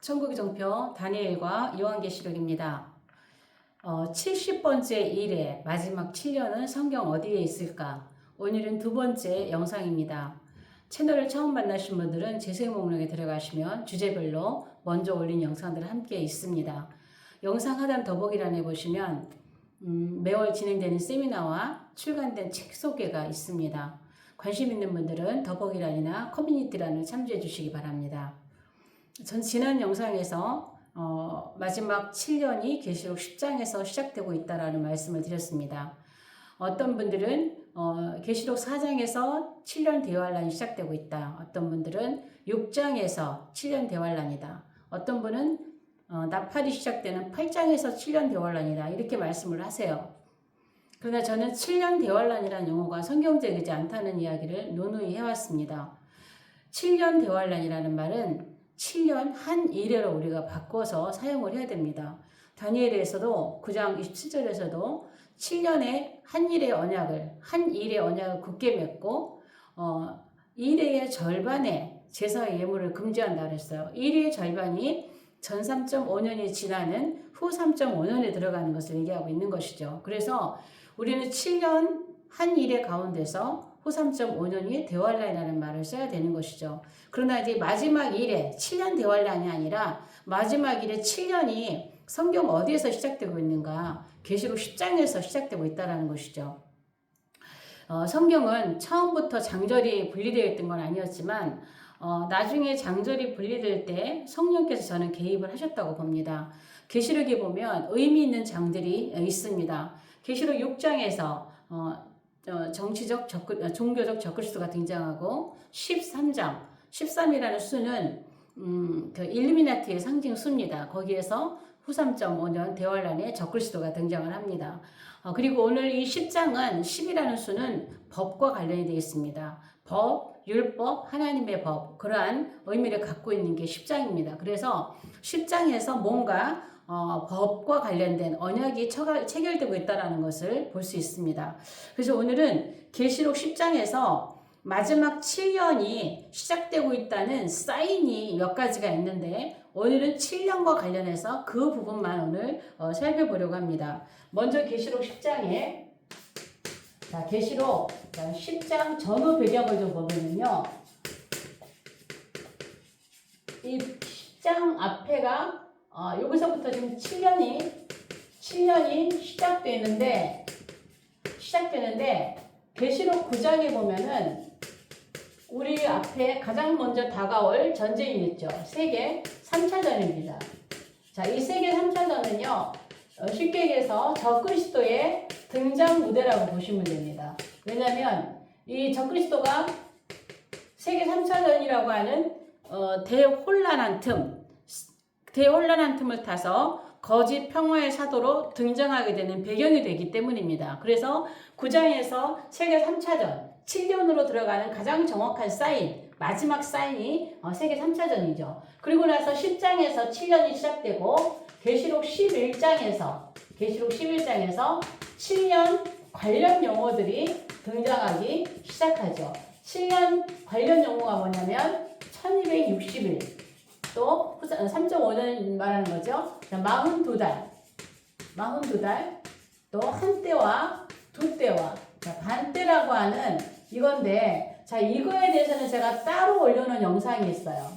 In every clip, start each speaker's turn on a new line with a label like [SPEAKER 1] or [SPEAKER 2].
[SPEAKER 1] 천국의 종표 다니엘과 요한계시록입니다. 어, 70번째 일의 마지막 7년은 성경 어디에 있을까? 오늘은 두 번째 영상입니다. 채널을 처음 만나신 분들은 재생 목록에 들어가시면 주제별로 먼저 올린 영상들 함께 있습니다. 영상 하단 더보기란에 보시면 음, 매월 진행되는 세미나와 출간된 책 소개가 있습니다. 관심 있는 분들은 더보기란이나 커뮤니티란을 참조해 주시기 바랍니다. 전 지난 영상에서 어, 마지막 7년이 계시록 10장에서 시작되고 있다라는 말씀을 드렸습니다. 어떤 분들은 어, 계시록 4장에서 7년 대환란이 시작되고 있다. 어떤 분들은 6장에서 7년 대환란이다. 어떤 분은 어, 나팔이 시작되는 8장에서 7년 대환란이다. 이렇게 말씀을 하세요. 그러나 저는 7년 대환란이라는 용어가 성경적이지 않다는 이야기를 논의 해왔습니다. 7년 대환란이라는 말은 7년 한 일회로 우리가 바꿔서 사용을 해야 됩니다. 다니엘에서도 9장 27절에서도 7년의 한 일의 언약을 한 일의 언약을 굳게 맺고 어, 일의 절반의 제사의 예물을 금지한다 그랬어요. 일의 절반이 전 3.5년이 지나는 후 3.5년에 들어가는 것을 얘기하고 있는 것이죠. 그래서 우리는 7년 한 일의 가운데서 후 3.5년이 대환란이라는 말을 써야 되는 것이죠. 그러나 이제 마지막 일에 7년 대환란이 아니라 마지막 일에 7년이 성경 어디에서 시작되고 있는가? 계시록 10장에서 시작되고 있다라는 것이죠. 어, 성경은 처음부터 장절이 분리되어 있던 건 아니었지만 어, 나중에 장절이 분리될 때 성령께서 저는 개입을 하셨다고 봅니다. 계시록에 보면 의미 있는 장들이 있습니다. 계시록 6장에서 어, 어, 정치적 적글, 어, 종교적 적글수가 등장하고 13장 13이라는 수는 음, 그 일루미나티의 상징 수입니다. 거기에서 후 3.5년 대환란의 적글수도가 등장을 합니다. 어, 그리고 오늘 이 10장은 10이라는 수는 법과 관련이 되어 있습니다. 법, 율법, 하나님의 법 그러한 의미를 갖고 있는 게 10장입니다. 그래서 10장에서 뭔가 어, 법과 관련된 언약이 처가, 체결되고 있다는 것을 볼 수 있습니다. 그래서 오늘은 계시록 10장에서 마지막 7년이 시작되고 있다는 사인이 몇 가지가 있는데 오늘은 7년과 관련해서 그 부분만 오늘 어, 살펴보려고 합니다. 먼저 계시록 10장에 자 계시록 10장 전후 배경을 좀 보면요. 이 10장 앞에가 어, 여기서부터 지금 7년이 7년이 시작되는데 시작되는데 계시록 9장에 보면은 우리 앞에 가장 먼저 다가올 전쟁이 있죠. 세계 3차전입니다. 자, 이 세계 3차전은요. 어, 쉽게 얘기해서 적그리스도의 등장 무대라고 보시면 됩니다. 왜냐하면 이 적그리스도가 세계 3차전이라고 하는 어, 대혼란한 틈, 대혼란한 틈을 타서 거짓 평화의 사도로 등장하게 되는 배경이 되기 때문입니다. 그래서 9장에서 세계 3차전, 7년으로 들어가는 가장 정확한 사인, 마지막 사인이 어, 세계 3차전이죠. 그리고 나서 10장에서 7년이 시작되고 계시록 11장에서 계시록 11장에서 7년 관련 용어들이 등장하기 시작하죠. 7년 관련 용어가 뭐냐면 1260일 또 3.5년 말하는 거죠. 42달. 42달. 또 한때와 두때와. 반때라고 하는 이건데 자 이거에 대해서는 제가 따로 올려놓은 영상이 있어요.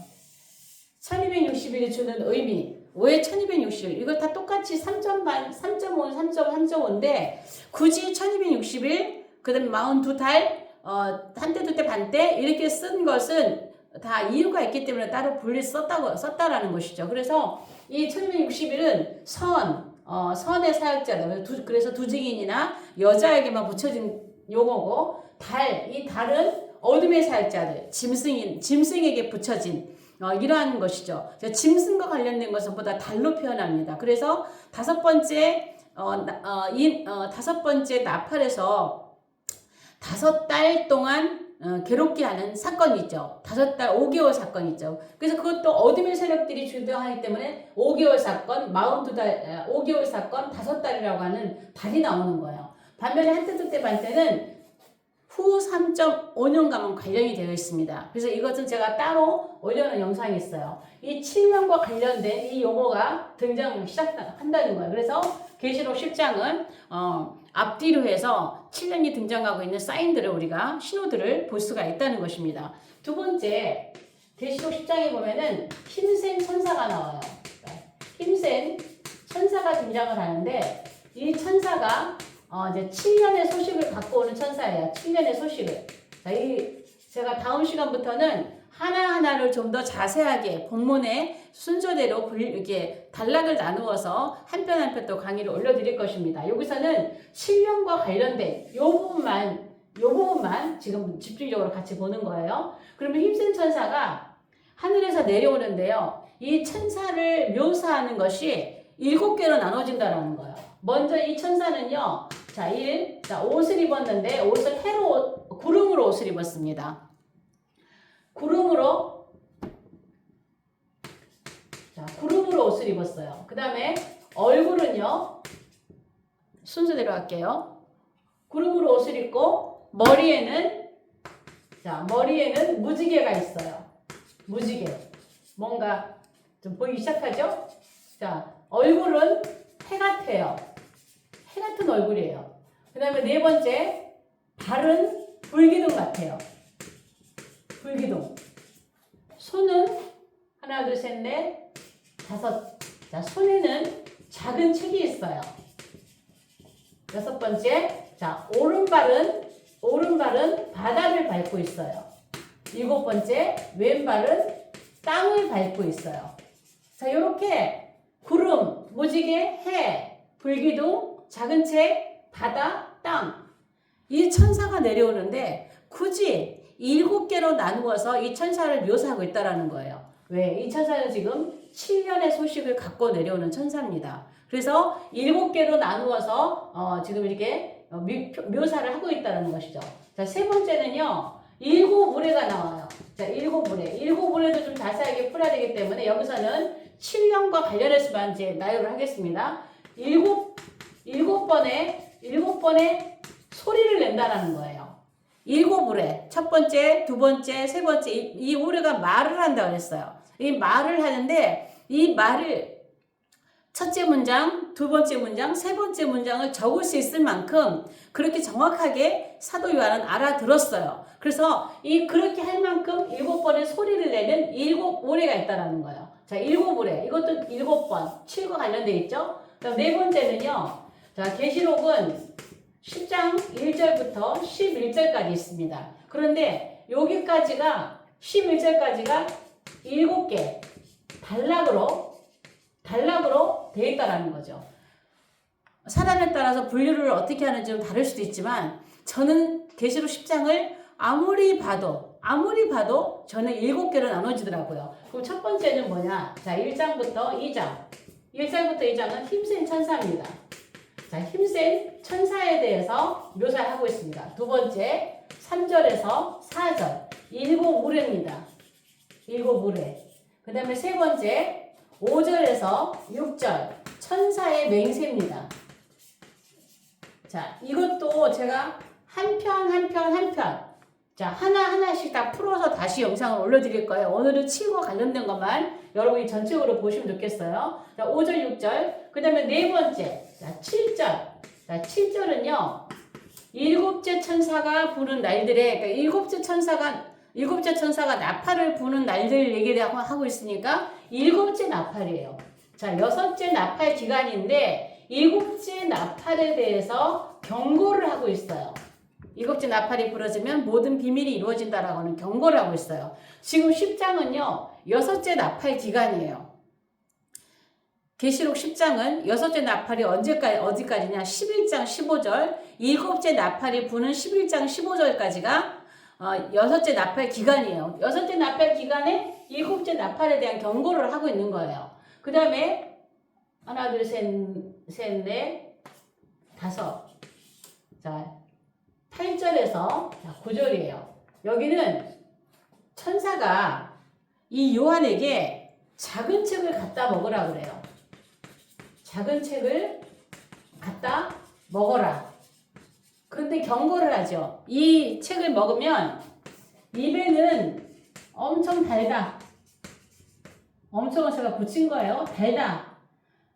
[SPEAKER 1] 1260일이 주는 의미. 왜 1260일? 이거 다 똑같이 3.반 3.5 3.3.5인데 굳이 1260일 그 다음에 42달 어, 한때 두때 반때 이렇게 쓴 것은 다 이유가 있기 때문에 따로 분리 썼다고 썼다라는 것이죠. 그래서 이 1260일은 선 어, 선의 그래서 두 증인이나 여자에게만 붙여진 용어고 달 이 달은 어둠의 사역자들 짐승인 짐승에게 붙여진 어, 이러한 것이죠. 짐승과 관련된 것은 보다 달로 표현합니다. 그래서 다섯 번째 어, 어, 이, 어, 다섯 번째 나팔에서 다섯 달 동안 어, 괴롭게 하는 사건이 있죠. 다섯 달 5개월 사건이 있죠. 그래서 그것도 어둠의 세력들이 주도하기 때문에 5개월 사건, 42달, 5개월 사건, 다섯 달이라고 하는 달이 나오는 거예요. 반면에 한때 두때 반때는 후 3.5년간은 관련이 되어 있습니다. 그래서 이것은 제가 따로 올려놓은 영상이 있어요. 이 7년과 관련된 이 용어가 등장 시작한다는 거예요. 그래서 계시록 10장은 어, 앞뒤로 해서 7년이 등장하고 있는 사인들을 우리가 신호들을 볼 수가 있다는 것입니다. 두 번째 계시록 10장에 보면은 힘센 천사가 나와요. 힘센 천사가 등장을 하는데 이 천사가 어 이제 7년의 소식을 갖고 오는 천사예요. 7년의 소식을. 자, 이 제가 다음 시간부터는 하나하나를 좀 더 자세하게 본문의 순서대로 분- 이렇게 단락을 나누어서 한 편 한 편 또 강의를 올려드릴 것입니다. 여기서는 7년과 관련된 이 부분만 이 부분만 지금 집중적으로 같이 보는 거예요. 그러면 힘센 천사가 하늘에서 내려오는데요. 이 천사를 묘사하는 것이 일곱 개로 나눠진다라는 거예요. 먼저 이 천사는요. 자, 1. 자, 옷을 입었는데 옷을 해로 옷, 구름으로 옷을 입었습니다. 구름으로 자, 구름으로 옷을 입었어요. 그 다음에 얼굴은요. 순서대로 할게요. 구름으로 옷을 입고 머리에는 자, 머리에는 무지개가 있어요. 무지개. 뭔가 좀 보이기 시작하죠? 자, 얼굴은 해 같아요. 해 같은 얼굴이에요. 그 다음에 네 번째, 발은 불기둥 같아요. 불기둥. 손은 하나, 둘, 셋, 넷, 다섯. 자, 손에는 작은 책이 있어요. 여섯 번째, 자, 오른발은, 오른발은 바다를 밟고 있어요. 일곱 번째, 왼발은 땅을 밟고 있어요. 자, 이렇게 구름, 무지개, 해, 불기둥, 작은 책, 바다, 땅. 이 천사가 내려오는데 굳이 일곱 개로 나누어서 이 천사를 묘사하고 있다라는 거예요. 왜? 이 천사는 지금 7년의 소식을 갖고 내려오는 천사입니다. 그래서 일곱 개로 나누어서 어, 지금 이렇게 어, 묘- 묘사를 하고 있다는 것이죠. 자, 세 번째는요. 일곱 무례가 나와요. 자, 일곱 무례. 일곱 무례도 좀 자세하게 풀어야 되기 때문에 여기서는 7년과 관련해서만 이제 나열을 하겠습니다. 일곱, 일곱 번의, 일곱 번의 소리를 낸다라는 거예요. 일곱 우레. 첫 번째, 두 번째, 세 번째. 이, 이 우레가 말을 한다고 그랬어요. 이 말을 하는데 이 말을 첫째 문장, 두 번째 문장, 세 번째 문장을 적을 수 있을 만큼 그렇게 정확하게 사도 요한은 알아들었어요. 그래서 이 그렇게 할 만큼 일곱 번의 소리를 내는 일곱 우레가 있다라는 거예요. 자, 일곱 우레. 이것도 일곱 번. 7과 관련돼 있죠? 그다음 네 번째는요. 자, 계시록은 10장 1절부터 11절까지 있습니다. 그런데 여기까지가 11절까지가 7개 단락으로 단락으로 되어 있다라는 거죠. 사람에 따라서 분류를 어떻게 하는지 좀 다를 수도 있지만 저는 계시록 10장을 아무리 봐도 아무리 봐도 저는 7개로 나눠지더라고요. 그럼 첫 번째는 뭐냐? 자, 1장부터 2장. 1장부터 2장은 힘센 천사입니다. 자, 힘센 천사에 대해서 묘사를 하고 있습니다. 두 번째, 3절에서 4절. 일곱 무례입니다. 일곱 무례. 그 다음에 세 번째, 5절에서 6절. 천사의 맹세입니다. 자, 이것도 제가 한 편, 한 편, 한 편. 자, 하나하나씩 다 풀어서 다시 영상을 올려드릴 거예요. 오늘은 7과 관련된 것만 여러분이 전체적으로 보시면 좋겠어요. 자, 5절, 6절. 그 다음에 네 번째. 자, 7절. 자, 7절은요. 일곱째 천사가 부는 날들에, 그러니까 일곱째 천사가, 일곱째 천사가 나팔을 부는 날들 얘기를 하고- 있으니까 일곱째 나팔이에요. 자, 여섯째 나팔 기간인데 일곱째 나팔에 대해서 경고를 하고 있어요. 일곱째 나팔이 부러지면 모든 비밀이 이루어진다라고 하는 경고를 하고 있어요. 지금 10장은요, 여섯째 나팔 기간이에요. 계시록 10장은 여섯째 나팔이 언제까지, 어디까지냐? 11장 15절, 일곱째 나팔이 부는 11장 15절까지가 어, 여섯째 나팔 기간이에요. 여섯째 나팔 기간에 일곱째 나팔에 대한 경고를 하고 있는 거예요. 그 다음에 하나, 둘, 셋, 셋, 넷, 다섯. 자, 8절에서 9절이에요. 여기는 천사가 이 요한에게 작은 책을 갖다 먹으라 그래요. 작은 책을 갖다 먹어라. 그런데 경고를 하죠. 이 책을 먹으면 입에는 엄청 달다. 엄청은 제가 붙인 거예요. 달다.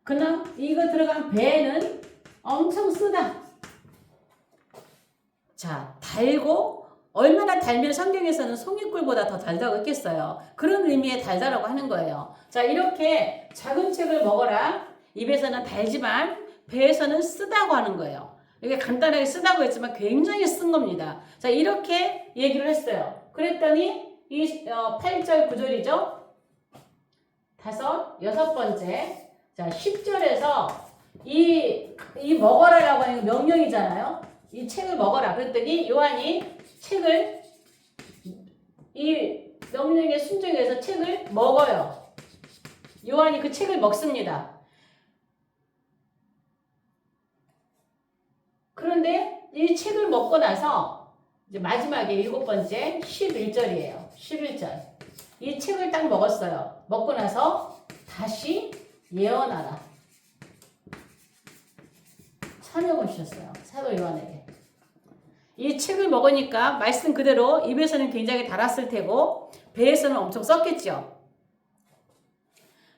[SPEAKER 1] 그러나 이거 들어간 배에는 엄청 쓰다. 자, 달고 얼마나 달면 성경에서는 송이꿀보다 더 달다고 했겠어요. 그런 의미의 달다라고 하는 거예요. 자, 이렇게 작은 책을 먹어라. 입에서는 달지만 배에서는 쓰다고 하는 거예요. 이게 간단하게 쓰다고 했지만 굉장히 쓴 겁니다. 자, 이렇게 얘기를 했어요. 그랬더니 이 어, 8절 9절이죠. 다섯, 여섯 번째. 자, 10절에서 이, 이 먹어라라고 하는 명령이잖아요. 이 책을 먹어라. 그랬더니 요한이 책을 이 명령에 순종해서 책을 먹어요. 요한이 그 책을 먹습니다. 그런데 이 책을 먹고 나서 이제 마지막에 일곱 번째 11절이에요. 11절. 이 책을 딱 먹었어요. 먹고 나서 다시 예언하라. 사명을 주셨어요. 사도 요한에게. 이 책을 먹으니까 말씀 그대로 입에서는 굉장히 달았을 테고 배에서는 엄청 썼겠죠.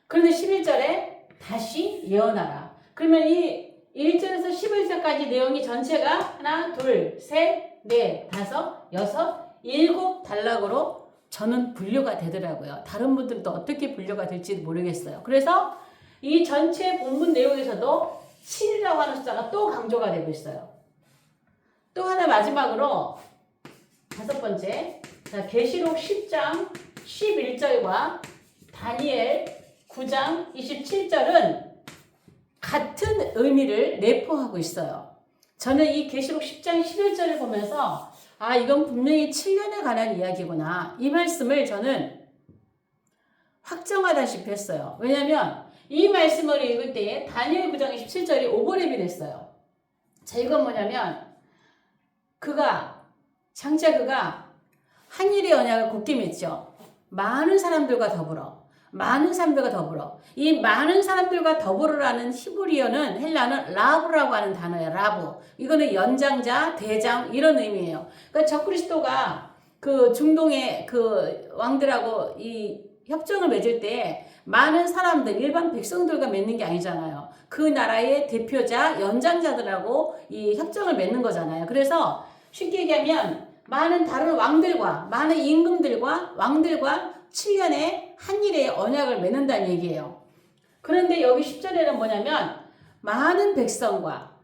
[SPEAKER 1] 그런데 11절에 다시 예언하라. 그러면 이 1절에서 11절까지 내용이 전체가 하나, 둘, 셋, 넷, 다섯, 여섯, 일곱 단락으로 저는 분류가 되더라고요. 다른 분들도 어떻게 분류가 될지 모르겠어요. 그래서 이 전체 본문 내용에서도 7이라고 하는 숫자가 또 강조가 되고 있어요. 또 하나 마지막으로 다섯 번째. 자, 계시록 10장 11절과 다니엘 9장 27절은 같은 의미를 내포하고 있어요. 저는 이 계시록 10장 11절을 보면서 아, 이건 분명히 7년에 관한 이야기구나. 이 말씀을 저는 확정하다시피 했어요. 왜냐면 이 말씀을 읽을 때에 다니엘 9장 17절이 오버랩이 됐어요. 자, 이건 뭐냐면 그가 장차 그가 한일의 언약을 굳게 맺죠. 많은 사람들과 더불어 많은 사람들과 더불어 이 많은 사람들과 더불어라는 히브리어는 헬라는 라브라고 하는 단어예요. 라브. 이거는 연장자, 대장 이런 의미예요. 그러니까 적그리스도가 그 중동의 그 왕들하고 이 협정을 맺을 때 많은 사람들 일반 백성들과 맺는 게 아니잖아요. 그 나라의 대표자 연장자들하고 이 협정을 맺는 거잖아요. 그래서 쉽게 얘기하면 많은 다른 왕들과 많은 임금들과 왕들과 7년의 한일의 언약을 맺는다는 얘기예요. 그런데 여기 10절에는 뭐냐면 많은 백성과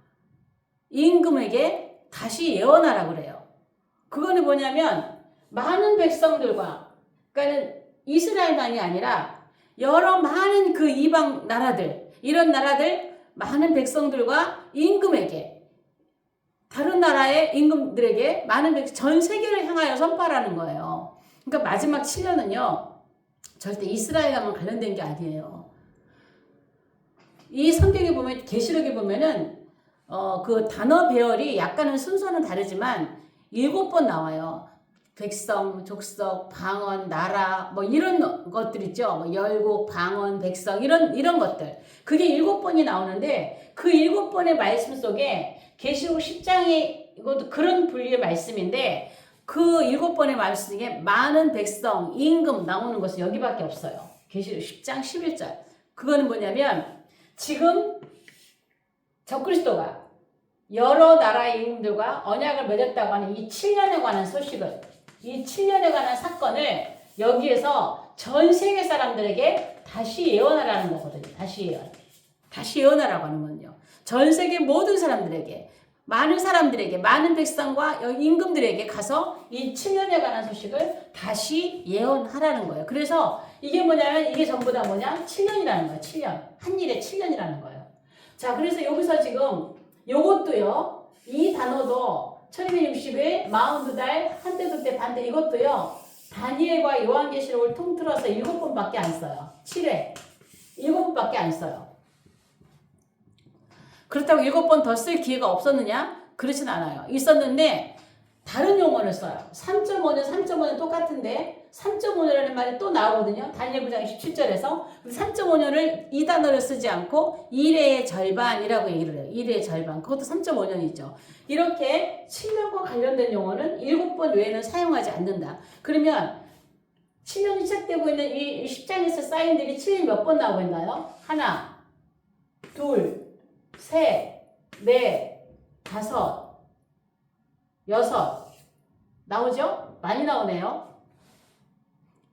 [SPEAKER 1] 임금에게 다시 예언하라 그래요. 그거는 뭐냐면 많은 백성들과 그러니까는 이스라엘만이 아니라 여러 많은 그 이방 나라들 이런 나라들 많은 백성들과 임금에게 다른 나라의 임금들에게 많은 백, 전 세계를 향하여 선포하라는 거예요. 그러니까 마지막 7년은요. 절대 이스라엘과만 관련된 게 아니에요. 이 성경에 보면 계시록에 보면은 어, 그 단어 배열이 약간은 순서는 다르지만 일곱 번 나와요. 백성, 족속, 방언, 나라 뭐 이런 것들 있죠. 뭐 열국, 방언, 백성 이런 이런 것들. 그게 일곱 번이 나오는데 그 일곱 번의 말씀 속에 계시록 10장에 이것도 그런 분류의 말씀인데 그 일곱 번의 말씀 중에 많은 백성, 임금 나오는 것은 여기밖에 없어요. 계시록 10장 11절. 그거는 뭐냐면 지금 적그리스도가 여러 나라의 임금들과 언약을 맺었다고 하는 이 7년에 관한 소식을 이 7년에 관한 사건을 여기에서 전 세계 사람들에게 다시 예언하라는 거거든요. 다시 예언. 다시 예언하라고 하는 건요. 전 세계 모든 사람들에게 많은 사람들에게 많은 백성과 임금들에게 가서 이 7년에 관한 소식을 다시 예언하라는 거예요. 그래서 이게 뭐냐면 이게 전부 다 뭐냐? 7년이라는 거예요. 7년. 한 일에 7년이라는 거예요. 자, 그래서 여기서 지금 요것도요. 이 단어도 1260일 마흔 달 한때 두때 반때 이것도요. 다니엘과 요한계시록을 통틀어서 일곱 번밖에 안 써요. 7회. 일곱 번밖에 안 써요. 그렇다고 일곱 번 더 쓸 기회가 없었느냐? 그렇진 않아요. 있었는데 다른 용어를 써요. 3.5는 3.5는 똑같은데 3.5년이라는 말이 또 나오거든요. 다니엘 9장 17절에서 3.5년을 이 단어를 쓰지 않고 1의 절반이라고 얘기를 해요. 1의 절반. 그것도 3.5년이죠. 이렇게 7년과 관련된 용어는 7번 외에는 사용하지 않는다. 그러면 7년이 시작되고 있는 이 10장에서 사인들이 7년이 몇번 나오고 있나요? 하나, 둘, 셋, 넷, 다섯, 여섯. 나오죠? 많이 나오네요.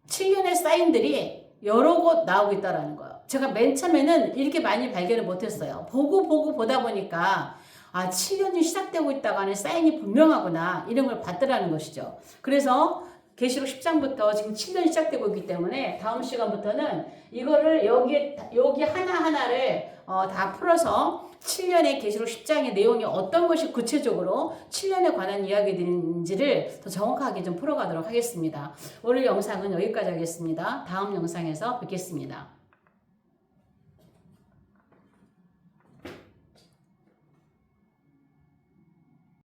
[SPEAKER 1] 7년의 사인들이 여러 곳 나오고 있다라는 거예요. 제가 맨 처음에는 이렇게 많이 발견을 못했어요. 보고 보고 보다 보니까 아 7년이 시작되고 있다가 하는 사인이 분명하구나 이런 걸 봤더라는 것이죠. 그래서 계시록 10장부터 지금 7년이 시작되고 있기 때문에 다음 시간부터는 이거를 여기 여기 하나 하나를 어, 다 풀어서 7년의 계시록 10장의 내용이 어떤 것이 구체적으로 7년에 관한 이야기들인지를 더 정확하게 좀 풀어가도록 하겠습니다. 오늘 영상은 여기까지 하겠습니다. 다음 영상에서 뵙겠습니다.